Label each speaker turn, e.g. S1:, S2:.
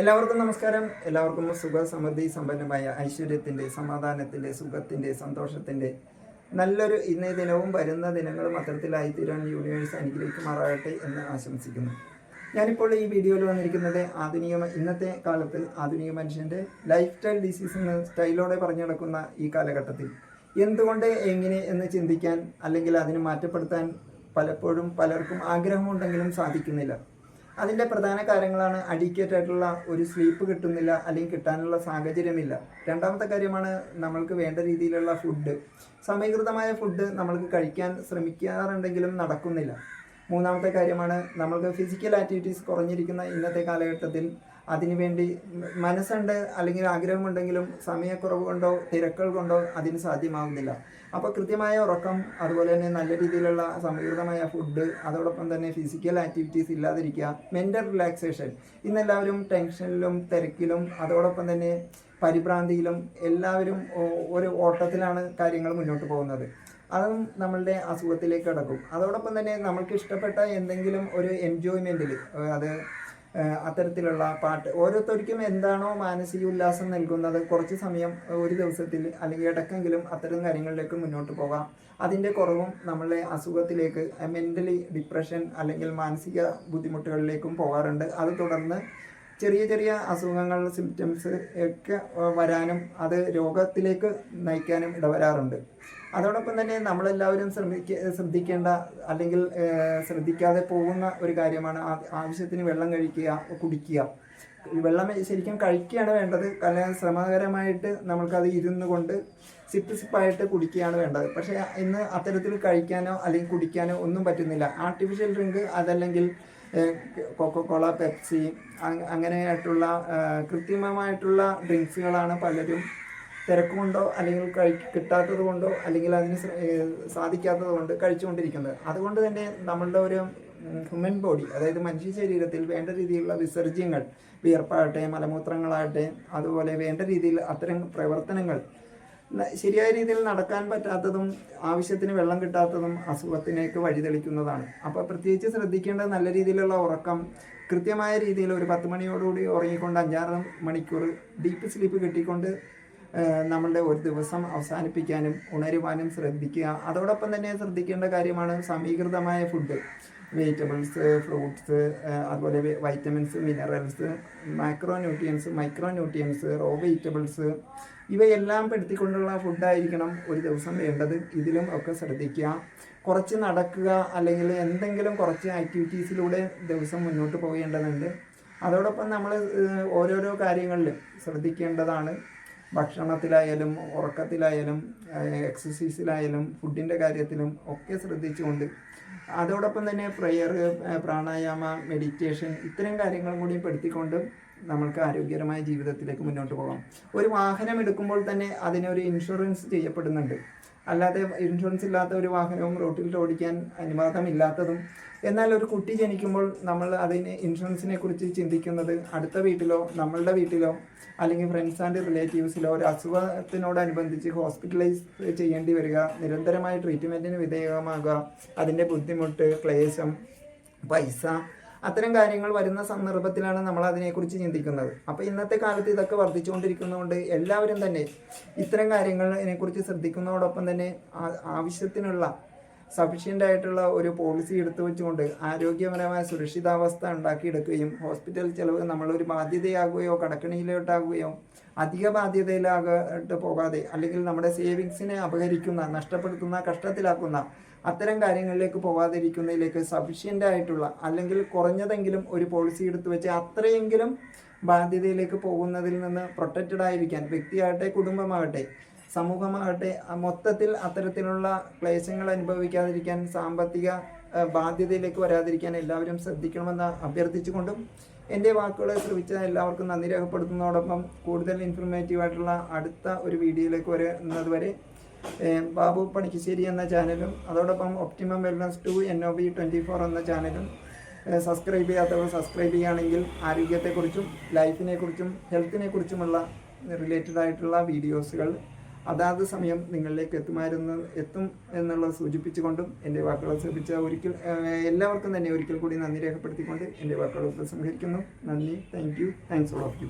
S1: എല്ലാവർക്കും നമസ്കാരം. എല്ലാവർക്കും സുഖ സമൃദ്ധി സമ്പന്നമായ ഐശ്വര്യത്തിന്റെ സമാധാനത്തിന്റെ സുഖത്തിന്റെ സന്തോഷത്തിന്റെ നല്ലൊരു ഇന്നേ ദിനവും വരുന്ന ദിനങ്ങളും അത്തരത്തിലായി തീരാൻ യൂണിവേഴ്സ് അനുഗ്രഹിക്കുമാറാകട്ടെ എന്ന് ആശംസിക്കുന്നു. ഞാനിപ്പോൾ ഈ വീഡിയോയിൽ വന്നിരിക്കുന്നത് ആധുനിക ഇന്നത്തെ കാലത്ത് ആധുനിക മനുഷ്യന്റെ ലൈഫ് സ്റ്റൈൽ ഡിസീസ് എന്ന് സ്റ്റൈലോടെ പറഞ്ഞു നടക്കുന്ന ഈ കാലഘട്ടത്തിൽ എന്തുകൊണ്ട് എങ്ങനെ എന്ന് ചിന്തിക്കാൻ അല്ലെങ്കിൽ അതിനെ മാറ്റപ്പെടുത്താൻ പലപ്പോഴും പലർക്കും ആഗ്രഹമുണ്ടെങ്കിലും സാധിക്കുന്നില്ല. അതിന്റെ പ്രധാന കാര്യങ്ങളാണ് അഡിക്കേറ്റ് ആയിട്ടുള്ള ഒരു സ്ലീപ്പ് കിട്ടുന്നില്ല അല്ലെങ്കിൽ കിട്ടാനുള്ള സാഹചര്യമില്ല. രണ്ടാമത്തെ കാര്യമാണ് നമ്മൾക്ക് വേണ്ട രീതിയിലുള്ള ഫുഡ് സമീകൃതമായ ഫുഡ് നമ്മൾക്ക് കഴിക്കാൻ ശ്രമിക്കാറുണ്ടെങ്കിലും നടക്കുന്നില്ല. മൂന്നാമത്തെ കാര്യമാണ് നമ്മൾക്ക് ഫിസിക്കൽ ആക്ടിവിറ്റീസ് കുറഞ്ഞിരിക്കുന്ന ഇന്നത്തെ കാലഘട്ടത്തിൽ അതിനുവേണ്ടി വേണ്ടി മനസ്സുണ്ട് അല്ലെങ്കിൽ ആഗ്രഹമുണ്ടെങ്കിലും സമയക്കുറവ് കൊണ്ടോ തിരക്കുകൾ കൊണ്ടോ അതിന് സാധ്യമാവുന്നില്ല. അപ്പോൾ കൃത്യമായ ഉറക്കം അതുപോലെ തന്നെ നല്ല രീതിയിലുള്ള സമീകൃതമായ ഫുഡ് അതോടൊപ്പം തന്നെ ഫിസിക്കൽ ആക്ടിവിറ്റീസ് ഇല്ലാതിരിക്കുക മെന്റൽ റിലാക്സേഷൻ ഇന്നെല്ലാവരും ടെൻഷനിലും തിരക്കിലും അതോടൊപ്പം തന്നെ പരിഭ്രാന്തിയിലും എല്ലാവരും ഒരു ഓട്ടത്തിലാണ് കാര്യങ്ങൾ മുന്നോട്ട് പോകുന്നത്. അതും നമ്മളുടെ അസുഖത്തിലേക്ക് കടക്കും. അതോടൊപ്പം തന്നെ നമ്മൾക്ക് ഇഷ്ടപ്പെട്ട എന്തെങ്കിലും ഒരു എൻജോയ്മെന്റിൽ അത് അത്തരത്തിലുള്ള പാട്ട്. ഓരോരുത്തർക്കും എന്താണോ മാനസിക ഉല്ലാസം നൽകുന്നത്. കുറച്ച് സമയം ഒരു ദിവസത്തിൽ അല്ലെങ്കിൽ ഇടക്കെങ്കിലും അത്തരം കാര്യങ്ങളിലേക്ക് മുന്നോട്ട് പോകാം. അതിന്റെ കുറവും നമ്മളെ അസുഖത്തിലേക്ക് മെന്റലി ഡിപ്രഷൻ അല്ലെങ്കിൽ മാനസിക ബുദ്ധിമുട്ടുകളിലേക്കും പോകാറുണ്ട്. അത് തുടർന്ന് ചെറിയ ചെറിയ അസുഖങ്ങൾ സിംറ്റംസ് ഒക്കെ വരാനും അത് രോഗത്തിലേക്ക് നയിക്കാനും ഇടവരാറുണ്ട്. അതോടൊപ്പം തന്നെ നമ്മളെല്ലാവരും ശ്രമിക്ക ശ്രദ്ധിക്കേണ്ട അല്ലെങ്കിൽ ശ്രദ്ധിക്കാതെ പോകുന്ന ഒരു കാര്യമാണ് ആവശ്യത്തിന് വെള്ളം കഴിക്കുക കുടിക്കുക. വെള്ളം ശരിക്കും കഴിക്കുകയാണ് വേണ്ടത്. അല്ലെങ്കിൽ ശ്രമകരമായിട്ട് നമ്മൾക്കത് ഇരുന്ന് കൊണ്ട് സിപ്പ് സിപ്പായിട്ട് കുടിക്കുകയാണ് വേണ്ടത്. പക്ഷേ ഇന്ന് അത്തരത്തിൽ കഴിക്കാനോ അല്ലെങ്കിൽ കുടിക്കാനോ ഒന്നും പറ്റുന്നില്ല. ആർട്ടിഫിഷ്യൽ ഡ്രിങ്ക് അതല്ലെങ്കിൽ കൊക്കോകോള പെപ്സി അങ് അങ്ങനെയായിട്ടുള്ള കൃത്രിമമായിട്ടുള്ള ഡ്രിങ്ക്സുകളാണ് പലരും തിരക്കുകൊണ്ടോ അല്ലെങ്കിൽ കഴി കിട്ടാത്തത് കൊണ്ടോ അല്ലെങ്കിൽ അതിന് സാധിക്കാത്തത് കൊണ്ട് കഴിച്ചുകൊണ്ടിരിക്കുന്നത്. അതുകൊണ്ട് തന്നെ നമ്മളുടെ ഒരു ഹ്യൂമൻ ബോഡി അതായത് മനുഷ്യ ശരീരത്തിൽ വേണ്ട രീതിയിലുള്ള വിസർജ്യങ്ങൾ വിയർപ്പാകട്ടെ മലമൂത്രങ്ങളാകട്ടെ അതുപോലെ വേണ്ട രീതിയിൽ അത്തരം പ്രവർത്തനങ്ങൾ ശരിയായ രീതിയിൽ നടക്കാൻ പറ്റാത്തതും ആവശ്യത്തിന് വെള്ളം കിട്ടാത്തതും അസുഖത്തിനേക്ക് വഴിതെളിക്കുന്നതാണ്. അപ്പോൾ പ്രത്യേകിച്ച് ശ്രദ്ധിക്കേണ്ടത് നല്ല രീതിയിലുള്ള ഉറക്കം കൃത്യമായ രീതിയിൽ ഒരു പത്ത് മണിയോടുകൂടി ഉറങ്ങിക്കൊണ്ട് അഞ്ചാറ് മണിക്കൂർ ഡീപ്പ് സ്ലീപ്പ് കിട്ടിക്കൊണ്ട് നമ്മളുടെ ഒരു ദിവസം അവസാനിപ്പിക്കാനും ഉണരുവാനും ശ്രദ്ധിക്കുക. അതോടൊപ്പം തന്നെ ശ്രദ്ധിക്കേണ്ട കാര്യമാണ് സമീകൃതമായ ഫുഡ്. വെജിറ്റബിൾസ് ഫ്രൂട്ട്സ് അതുപോലെ vitamins minerals macro nutrients micro nutrients raw vegetables ഇവയെല്ലാം പെടുത്തിക്കൊണ്ടുള്ള ഫുഡായിരിക്കണം ഒരു ദിവസം വേണ്ടത്. ഇതിലും ഒക്കെ ശ്രദ്ധിക്കുക. കുറച്ച് നടക്കുക അല്ലെങ്കിൽ എന്തെങ്കിലും കുറച്ച് ആക്ടിവിറ്റീസിലൂടെ ദിവസം മുന്നോട്ട് പോകേണ്ടതുണ്ട്. അതോടൊപ്പം നമ്മൾ ഓരോരോ കാര്യങ്ങളിലും ശ്രദ്ധിക്കേണ്ടതാണ്. ഭക്ഷണത്തിലായാലും ഉറക്കത്തിലായാലും എക്സസൈസിലായാലും ഫുഡിന്റെ കാര്യത്തിലും ഒക്കെ ശ്രദ്ധിച്ചുകൊണ്ട് അതോടൊപ്പം തന്നെ പ്രെയർ പ്രാണായാമ മെഡിറ്റേഷൻ ഇത്തരം കാര്യങ്ങളും കൂടി പെടുത്തിക്കൊണ്ട് നമ്മൾക്ക് ആരോഗ്യകരമായ ജീവിതത്തിലേക്ക് മുന്നോട്ട് പോകാം. ഒരു വാഹനം എടുക്കുമ്പോൾ തന്നെ അതിനൊരു ഇൻഷുറൻസ് ചെയ്യപ്പെടുന്നുണ്ട്. അല്ലാതെ ഇൻഷുറൻസ് ഇല്ലാത്ത ഒരു വാഹനവും റോട്ടിൽ ഓടിക്കാൻ അനുവാദമില്ലാത്തതും എന്നാൽ ഒരു കുട്ടി ജനിക്കുമ്പോൾ നമ്മൾ അതിന് ഇൻഷുറൻസിനെ കുറിച്ച് ചിന്തിക്കുന്നത് അടുത്ത വീട്ടിലോ നമ്മളുടെ വീട്ടിലോ അല്ലെങ്കിൽ ഫ്രണ്ട്സ് ആൻഡ് റിലേറ്റീവ്സിലോ ഒരു അസുഖത്തിനോടനുബന്ധിച്ച് ഹോസ്പിറ്റലൈസ് ചെയ്യേണ്ടി വരിക നിരന്തരമായ ട്രീറ്റ്മെന്റിന് വിധേയമാകുക അതിന്റെ ബുദ്ധിമുട്ട് ക്ലേശം പൈസ അത്തരം കാര്യങ്ങൾ വരുന്ന സന്ദർഭത്തിലാണ് നമ്മൾ അതിനെക്കുറിച്ച് ചിന്തിക്കുന്നത്. അപ്പോൾ ഇന്നത്തെ കാലത്ത് ഇതൊക്കെ വർദ്ധിച്ചുകൊണ്ടിരിക്കുന്നതുകൊണ്ട് എല്ലാവരും തന്നെ ഇത്തരം കാര്യങ്ങളതിനെക്കുറിച്ച് ശ്രദ്ധിക്കുന്നതോടൊപ്പം തന്നെ ആവശ്യത്തിനുള്ള സഫീഷ്യന്റ് ആയിട്ടുള്ള ഒരു പോളിസി എടുത്തു വെച്ചുകൊണ്ട് ആരോഗ്യപരമായ സുരക്ഷിതാവസ്ഥ ഉണ്ടാക്കിയെടുക്കുകയും ഹോസ്പിറ്റൽ ചെലവ് നമ്മളൊരു ബാധ്യതയാകുകയോ കടക്കണിയിലോട്ടാകുകയോ അധിക ബാധ്യതയിലാകട്ട് പോകാതെ അല്ലെങ്കിൽ നമ്മുടെ സേവിങ്സിനെ അപഹരിക്കുന്ന നഷ്ടപ്പെടുത്തുന്ന കഷ്ടത്തിലാക്കുന്ന അത്തരം കാര്യങ്ങളിലേക്ക് പോകാതിരിക്കുന്നതിലേക്ക് സഫീഷ്യന്റ് ആയിട്ടുള്ള അല്ലെങ്കിൽ കുറഞ്ഞതെങ്കിലും ഒരു പോളിസി എടുത്തു വെച്ച് അത്രയെങ്കിലും ബാധ്യതയിലേക്ക് പോകുന്നതിൽ നിന്ന് പ്രൊട്ടക്റ്റഡ് ആയിരിക്കാൻ വ്യക്തിയാകട്ടെ കുടുംബമാകട്ടെ സമൂഹമാകട്ടെ മൊത്തത്തിൽ അത്തരത്തിലുള്ള ക്ലേശങ്ങൾ അനുഭവിക്കാതിരിക്കാൻ സാമ്പത്തിക ബാധ്യതയിലേക്ക് വരാതിരിക്കാൻ എല്ലാവരും ശ്രദ്ധിക്കണമെന്ന് അഭ്യർത്ഥിച്ചുകൊണ്ടും എന്റെ വാക്കുകൾ ശ്രമിച്ച എല്ലാവർക്കും നന്ദി രേഖപ്പെടുത്തുന്നതോടൊപ്പം കൂടുതൽ ഇൻഫർമേറ്റീവ് ആയിട്ടുള്ള അടുത്ത ഒരു വീഡിയോയിലേക്ക് വരുന്നതുവരെ ബാബു പണിക്കശ്ശേരി എന്ന ചാനലും അതോടൊപ്പം optimum wellness two N O B twenty four എന്ന ചാനലും സബ്സ്ക്രൈബ് ചെയ്യാത്തവർ സബ്സ്ക്രൈബ് ചെയ്യുകയാണെങ്കിൽ ആരോഗ്യത്തെക്കുറിച്ചും ലൈഫിനെക്കുറിച്ചും ഹെൽത്തിനെക്കുറിച്ചുമുള്ള റിലേറ്റഡ് ആയിട്ടുള്ള വീഡിയോസുകൾ അതാത് സമയം നിങ്ങളിലേക്ക് എത്തുമായിരുന്നു എത്തും എന്നുള്ളത് സൂചിപ്പിച്ചുകൊണ്ടും എന്റെ വാക്കുകൾ ശ്രമിച്ച ഒരിക്കൽ എല്ലാവർക്കും തന്നെ ഒരിക്കൽ കൂടി നന്ദി രേഖപ്പെടുത്തിക്കൊണ്ട് എന്റെ വാക്കുകൾ ഉപസംഹരിക്കുന്നു. നന്ദി thank you thanks all of you